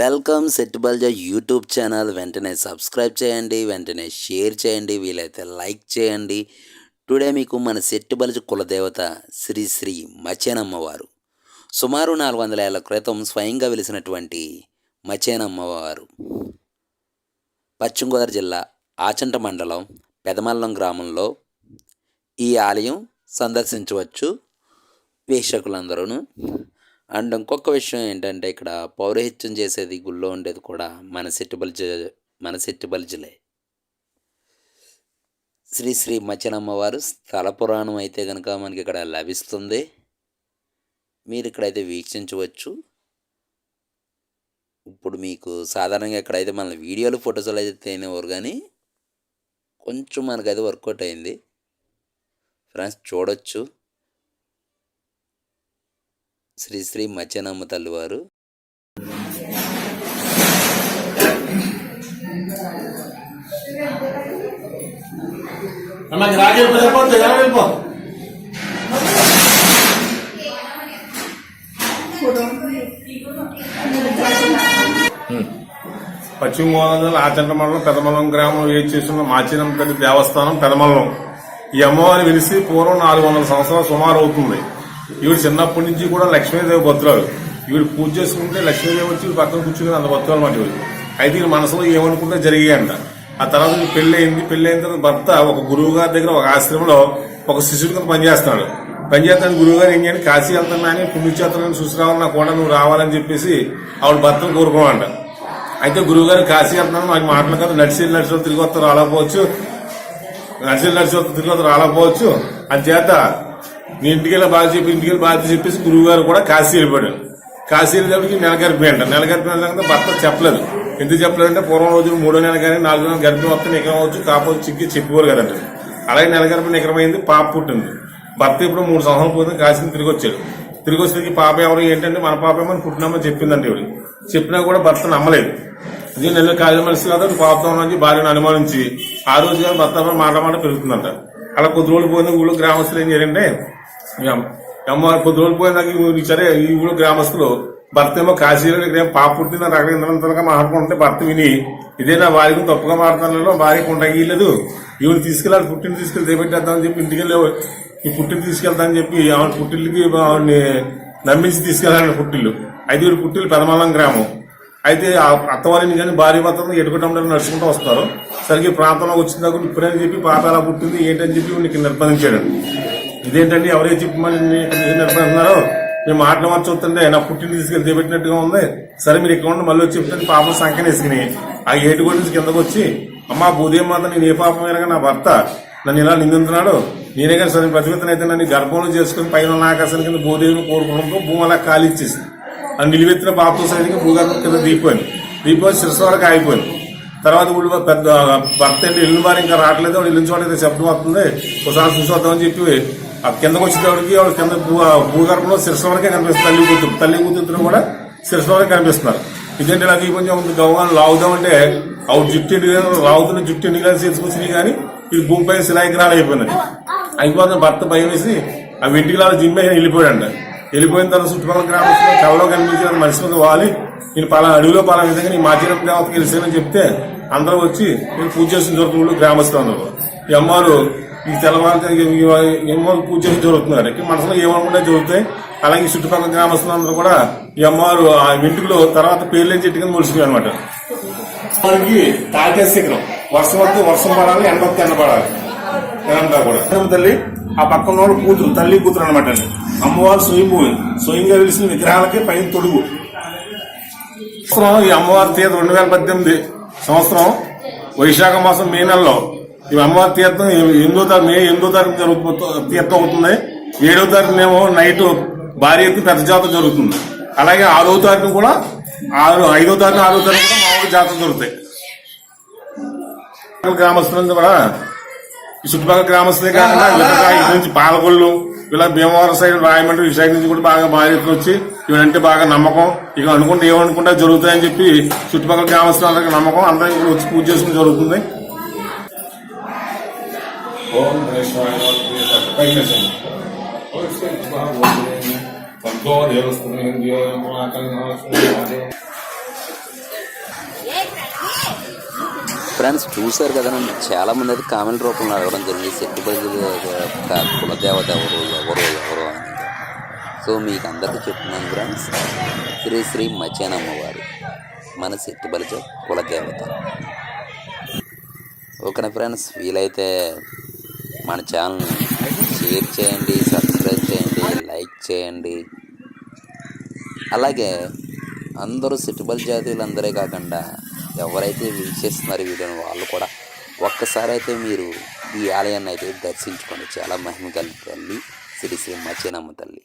Welcome సెట్ బల్జా YouTube channel. వెంటనే సబ్స్క్రైబ్ చేయండి వెంటనే షేర్ చేయండి వీలైతే లైక్ చేయండి. టుడే మీకు మన సెట్ బల్జ కులదేవత శ్రీ శ్రీ మచేనమ్మవారు. సుమారు నాలుగు వందల ఏళ్ళ క్రితం స్వయంగా వెలిసినటువంటి మచేనమ్మవారు. పశ్చిమ గోదావరి జిల్లా ఆచంట మండలం పెదమల్లం గ్రామంలో ఈ ఆలయం సందర్శించవచ్చు. వీక్షకులందరూ అండ్ ఇంకొక విషయం ఏంటంటే ఇక్కడ పౌరహిత్యం చేసేది గుళ్ళో ఉండేది కూడా మన సెట్టుబల్జ మన సెట్టుబల్జలే. శ్రీ శ్రీ మచ్చనమ్మవారు స్థల పురాణం అయితే కనుక మనకి ఇక్కడ లభిస్తుంది. మీరు ఇక్కడైతే వీక్షించవచ్చు. ఇప్పుడు మీకు సాధారణంగా ఇక్కడైతే మన వీడియోలు ఫొటోస్లు అయితే తేనేవారు కానీ కొంచెం మనకైతే వర్కౌట్ అయింది. ఫ్రెండ్స్ చూడొచ్చు. శ్రీ శ్రీ మచ్చనమ్మ తల్లివారు. పశ్చిమ గోదావరి జిల్లా ఆచంట మండలం పెదమల్లం గ్రామంలో ఏం చేస్తున్న మాచినం తల్లి దేవస్థానం పెదమల్లం. ఈ అమ్మవారి వెలిసి పూర్వం నాలుగు వందల సంవత్సరాలు సుమారు అవుతుంది. ఈవిడ చిన్నప్పటి నుంచి కూడా లక్ష్మీదేవి భద్రాలు ఈవిడ పూజ చేసుకుంటే లక్ష్మీదేవి వచ్చి పక్కన కూర్చుని అంత భద్రాలు మాట ఈవిడ అయితే ఈ మనసులో ఏమనుకుంటే జరిగాయంట. ఆ తర్వాత పెళ్ళి అయింది పెళ్ళి అయిన తర్వాత భర్త ఒక గురువు గారి దగ్గర ఒక ఆశ్రమంలో ఒక శిష్యుడి కింద పనిచేస్తున్నాడు. పనిచేస్తాను గురువు గారు ఏం చేయండి? కాశీ వెళ్తున్నా అని పుణ్యక్షేత్రాన్ని చూసిరావాలన్నా కూడా నువ్వు రావాలని చెప్పేసి ఆవిడ భర్తను కోరుకోమంట. అయితే గురువుగారు కాశీ వెళ్తున్నాను మాకు మాటలు కదా నడిచి నడిచి తిరిగి వస్తారు రాలేకపోవచ్చు నడిచి నడిచి వస్తారు తిరిగి వస్తారు రాలేకపోవచ్చు అని చేత నీ ఇంటికి వెళ్ళి చెప్పి ఇంటికి వెళ్ళి బాధ చెప్పేసి గురువు గారు కూడా కాశీ వెళ్ళిపోయాడు కాశీ వెళ్ళేటప్పటికి నెల గర్భిణి నెల గర్భిణి భర్త చెప్పలేదు. ఎందుకు చెప్పలేదంటే పూర్వం రోజు మూడో నెల కానీ నాలుగో నెల గర్భం వస్తే నికరం అవచ్చు కాపోవచ్చు చిక్కి చెప్పేవారు కదండి అలాగే నెల గర్భిణి నికరమైంది పాప పుట్టింది. భర్త ఇప్పుడు మూడు సంవత్సరాలు పోయింది కాశీని తిరిగి వచ్చాడు. తిరిగి వచ్చేసరికి పాప ఎవరు ఏంటంటే మన పాప ఏమని పుట్టినామని చెప్పిందంటే ఇవి చెప్పినా కూడా భర్త నమ్మలేదు. ఇది నెల కాదు మనిషి కాదు పాపతో నుంచి భార్యను అనుమానించి ఆ రోజు భర్త మాట మాట పెరుగుతుందంట. అలా కొద్ది రోజులు పోయిన ఊళ్ళో గ్రామస్తులు ఏం చేయాలంటే అమ్మ- కొద్ది రోజులు పోయినాక ఈ ఊరు- సరే ఈ గ్రామస్తులు. భర్త ఏమో కాశీలో ఇక్కడేమో ఏం పాప పుట్టింది అక్కడ ఇంతగా మాట్లాడుకుంటే భర్త విని ఇదేనా వారి భార్యకు తప్పుగా మాట్లాడతాను వారికి ఉండగలేదు ఈవిడ తీసుకెళ్ళాలి పుట్టిన తీసుకెళ్ళి దేపెట్టేద్దామని చెప్పి ఇంటికి వెళ్ళి ఈ పుట్టిని తీసుకెళ్తానని చెప్పి ఆవిడ పుట్టిల్కి ఆవిడని నమ్మించి తీసుకెళ్ళాలి పుట్టిల్లు. అయితే వీడు పుట్టిల్లు పెదమల్లం గ్రామం. అయితే ఆ అత్తవారిని కానీ భార్య భర్తను ఎటుకుంటా నడుచుకుంటూ వస్తారు. సరిగ్గా ప్రాంతంలో వచ్చిన దగ్గర ఇప్పుడని చెప్పి పాప ఎలా పుట్టింది ఏంటని చెప్పి నీకు నిర్బంధించాడు. ఇదేంటండి? ఎవరే చెప్పమని నిర్బంధిస్తున్నారో మేము మాట్లాడమని చూస్తుంటే నా పుట్టిన తీసుకెళ్ళి దిగబెట్టినట్టుగా ఉంది. సరే మీరు ఇక్కడ ఉండి మళ్ళీ వచ్చి చెప్తే పాపం సంఖ్య వేసుకుని ఆ ఏటు నుంచి కిందకు వచ్చి అమ్మా భూదేవి మాత నేను ఏ పాపం అయినా నా భర్త నన్ను ఇలా నిందిస్తున్నాడు నేనే కానీ సరే ప్రతివిత్తన అయితే నన్ను గర్భంలో చేసుకుని పైన ఉన్న ఆకాశం కింద భూదేవిని కోరుకోవడంతో భూమి అలా కాలిచ్చేసింది ఆ నిలువెత్తిన పాపతో సైనిక భూగర్భం కింద దిగిపోయింది దిగిపోయి శిరస్సు వరకు ఆగిపోయింది. తర్వాత ఊళ్ళో పెద్ద భర్త ఏంటి ఇల్లు వారు ఇంకా రావట్లేదు. వాడు ఇల్లు చోట అయితే శబ్దం వస్తుంది. ఒకసారి చూసొద్దామని చెప్పి ఆ కిందకు వచ్చేటప్పటికి ఆవిడ కింద భూ- భూగర్భంలో శిరస వరకే కనిపిస్తుంది. తల్లి కూతురు తల్లి కూతురు కూడా శిరస వరకే కనిపిస్తున్నారు. ఇదేంటి నాకు ఈ కొంచెం గవ్వాన్ని లాగుదామంటే ఆవిడ జుట్టు ఎండు లాగుతున్న జుట్టు ఎన్ని కానీ తీసుకొచ్చినాయి కానీ ఇది భూమిపై శిలాగ్రహాలు అయిపోయినాయి. అయిపోతున్న భర్త భయం వేసి ఆ వెంటికి లాగా జిమ్మే వెళ్ళిపోయాడు వెళ్ళిపోయిన తర్వాత చుట్టుపక్కల గ్రామస్తులు కవలో కనిపించిన మనిషి మీద వాలి. నేను పలా అడవిలో పలా విధంగా నీ మాచిరం దేవతకి తెలిసానని చెప్తే అందరూ వచ్చి నేను పూజ చేసిన జరుగుతుంది గ్రామస్తులు అందరూ. ఈ అమ్మవారు ఈ తెల్లవారు ఈ అమ్మవారు పూజ చేసి జరుగుతున్నారు. ఇక్కడ మనసులో ఏమనుకుంటే జరుగుతాయి. అలాగే ఈ చుట్టుపక్కల గ్రామస్తులు అందరూ కూడా ఈ అమ్మవారు ఆ వెంట్రుకలు తర్వాత పేర్లేని చెట్టు కింద ముడిచిపోయి అనమాట. మనకి తాకే శిఖరం. వర్షం వస్తే వర్షం పడాలి ఎండ వస్తే ఎండ పడాలి. ఇదంతా కూడా. తల్లి ఆ పక్కన వాళ్ళు కూతురు తల్లి కూతురు అనమాట అండి. అమ్మవారు స్వయంభూమి. స్వయంగా వెలిసిన విగ్రహాలకి పైన తొడుగు. ఈ అమ్మవారి తీర్థం రెండు వేల పద్దెనిమిది సంవత్సరం వైశాఖ మాసం మే నెలలో ఈ అమ్మవారి తీర్థం ఎనిమిదో తారీఖు మే ఎనిమిదో తారీఖు జరుగుతు తీర్థం అవుతుంది. ఏడో తారీఖునేమో నైట్ భారీ ఎత్తు పెద్ద జాతర జరుగుతుంది. అలాగే ఆరో తారీఖు కూడా ఆరు ఐదో తారీఖు ఆరో తారీఖు కూడా మామూలు జాతర జరుగుతాయి. గ్రామస్తులందరూ కూడా ఈ చుట్టుపక్కల గ్రామస్తులే కాకుండా ఇలాగ ఇటు నుంచి పాలకొల్లు ఇలా భీమవరం సైడ్ రాయమండ్రి ఈ సైడ్ నుంచి కూడా బాగా ఎత్తున వచ్చి ఇవంటే బాగా నమ్మకం. ఇక అనుకుంటే ఏమనుకుంటే జరుగుతాయని చెప్పి చుట్టుపక్కల గ్రామస్తులందరికీ నమ్మకం. అందరం ఇక్కడ వచ్చి పూజ చేసుకుని జరుగుతుంది. ఓం గణేశాయ ఫ్రెండ్స్ చూశారు కదా చాలా మంది అయితే కామెంట్ రూపంలో అడగడం జరిగింది. సెట్టుబడి కులదేవత ఎవరు ఎవరు ఎవరు అని. సో మీకు అందరికీ చెప్తున్నాను ఫ్రెండ్స్ శ్రీ శ్రీ మచేనమ్మ వారు మన సెట్టుబలిజ కులదేవత. ఓకేనా ఫ్రెండ్స్ వీలైతే మన ఛానల్ని షేర్ చేయండి సబ్స్క్రైబ్ చేయండి లైక్ చేయండి. అలాగే అందరూ సిట్టుబల్ జాతీయులందరే కాకుండా ఎవరైతే వీక్షిస్తున్నారు వీడియోని వాళ్ళు కూడా ఒక్కసారి అయితే మీరు ఈ ఆలయాన్ని అయితే దర్శించుకోండి. చాలా మహిమ కలిగి తల్లి శ్రీ శ్రీ మచ్చేనమ్మ తల్లి.